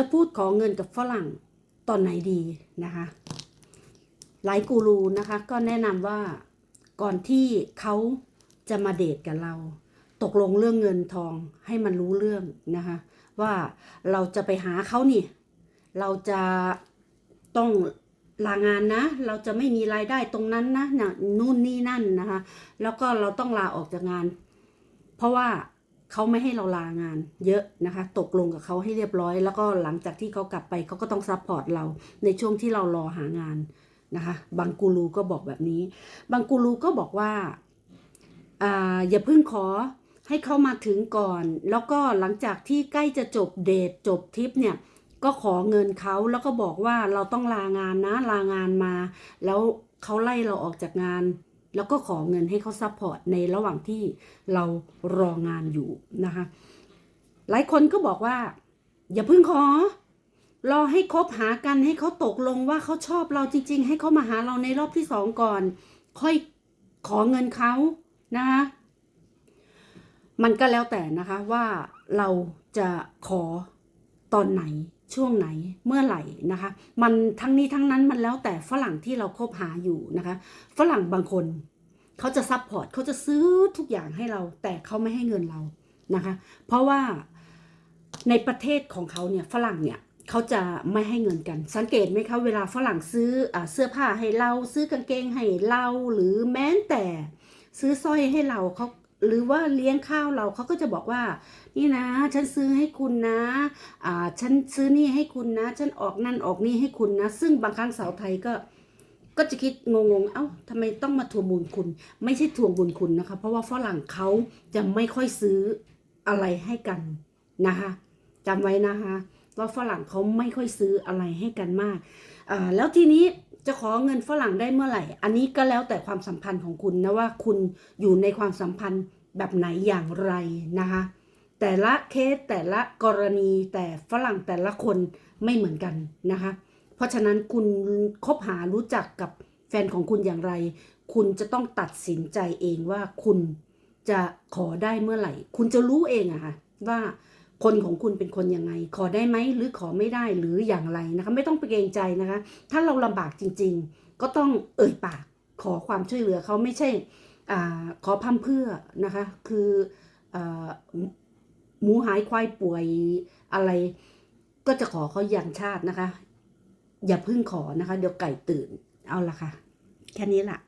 จะพูดขอเงินกับฝรั่งตอนไหนดีนะคะ หลายกูรูนะคะ ก็แนะนำว่าก่อนที่เขาจะมาเดทกับเรา ตกลงเรื่องเงินทองให้มันรู้เรื่องนะคะ ว่าเราจะไปหาเขานี่ เราจะต้องลางานนะ เราจะไม่มีรายได้ตรงนั้นนะนะนู่นนี่นั่นนะคะ แล้วก็เราต้องลาออกจากงาน เพราะว่า เขาไม่ให้เราลางานเยอะนะคะ ตกลงกับเขาให้เรียบร้อย แล้วก็หลังจากที่เขากลับไปเขาก็ต้องซัพพอร์ตเราในช่วงที่เรารอหางานนะคะ บางกูรูก็บอกแบบนี้ บางกูรูก็บอกว่าอ่าอย่าเพิ่งขอให้เขามาถึงก่อน แล้วก็หลังจากที่ใกล้จะจบเดทจบทริปเนี่ยก็ขอเงินเขาแล้วก็บอกว่าเราต้องลางานนะลางานมา แล้วเขาไล่เราออกจากงาน แล้วก็ขอเงินให้เขาซัพพอร์ตในระหว่างที่เรารองานอยู่นะคะ หลายคนก็บอกว่า อย่าเพิ่งขอ รอให้คบหากันให้เขาตกลงว่าเขาชอบเราจริง ๆ ให้เขามาหาเราในรอบที่สองก่อน ค่อยขอเงินเขานะคะมันก็แล้วแต่นะคะว่าเราจะขอตอนไหน ช่วงไหนเมื่อไหร่นะคะ มันทั้งนี้ทั้งนั้นมันแล้วแต่ฝรั่งที่เราคบหาอยู่นะคะ ฝรั่งบางคนเขาจะซัพพอร์ตเขาจะซื้อทุกอย่างให้เรา แต่เขาไม่ให้เงินเรานะคะ เพราะว่าในประเทศของเขาเนี่ยฝรั่งเนี่ยเขาจะไม่ให้เงินกัน สังเกตไหมคะเวลาฝรั่งซื้ออเสื้อผ้าให้เรา ซื้อกางเกงให้เราหรือแม้แต่ซื้อสร้อยให้เราเขา หรือว่าเลี้ยงข้าวเราเขาก็จะบอกว่า นี่นะ ฉันซื้อให้คุณนะอ่าฉันซื้อนี่ให้คุณนะ ฉันออกนั่นออกนี่ให้คุณนะ ซึ่งบางครั้งสาวไทยก็ ก็จะคิดงงๆ เอ้าทำไมต้องมาทวงบุญคุณ ไม่ใช่ทวงบุญคุณนะคะ เพราะว่าฝรั่งเขาจะไม่ค่อยซื้ออะไรให้กันนะคะจำไว้นะคะว่าฝรั่งเขาไม่ค่อยซื้ออะไรให้กันมากอ่าแล้วทีนี้ จะขอเงินฝรั่งได้เมื่อไหร่ อันนี้ก็แล้วแต่ความสัมพันธ์ของคุณนะว่าคุณอยู่ในความสัมพันธ์แบบไหนอย่างไรนะคะ แต่ละเคสแต่ละกรณีแต่ฝรั่งแต่ละคนไม่เหมือนกันนะคะ เพราะฉะนั้นคุณคบหารู้จักกับแฟนของคุณอย่างไร คุณจะต้องตัดสินใจเองว่าคุณจะขอได้เมื่อไหร่ คุณจะรู้เองอะค่ะว่า คนของคุณเป็นคนยังไง ขอได้ไหมหรือขอไม่ได้หรืออย่างไรนะคะไม่ต้องไปเกรงใจนะคะ ถ้าเราลำบากจริง ๆ ก็ต้องเอ่ยปากขอความช่วยเหลือเขาไม่ใช่อขอพั่มเพื่อนะคะ คืออหมูหายควายป่วยอะไร ก็จะขอเขาอย่างชาตินะคะ อย่าเพึ่งขอนะคะ เดี๋ยวไก่ตื่นเอาละค่ะ แค่นี้ละ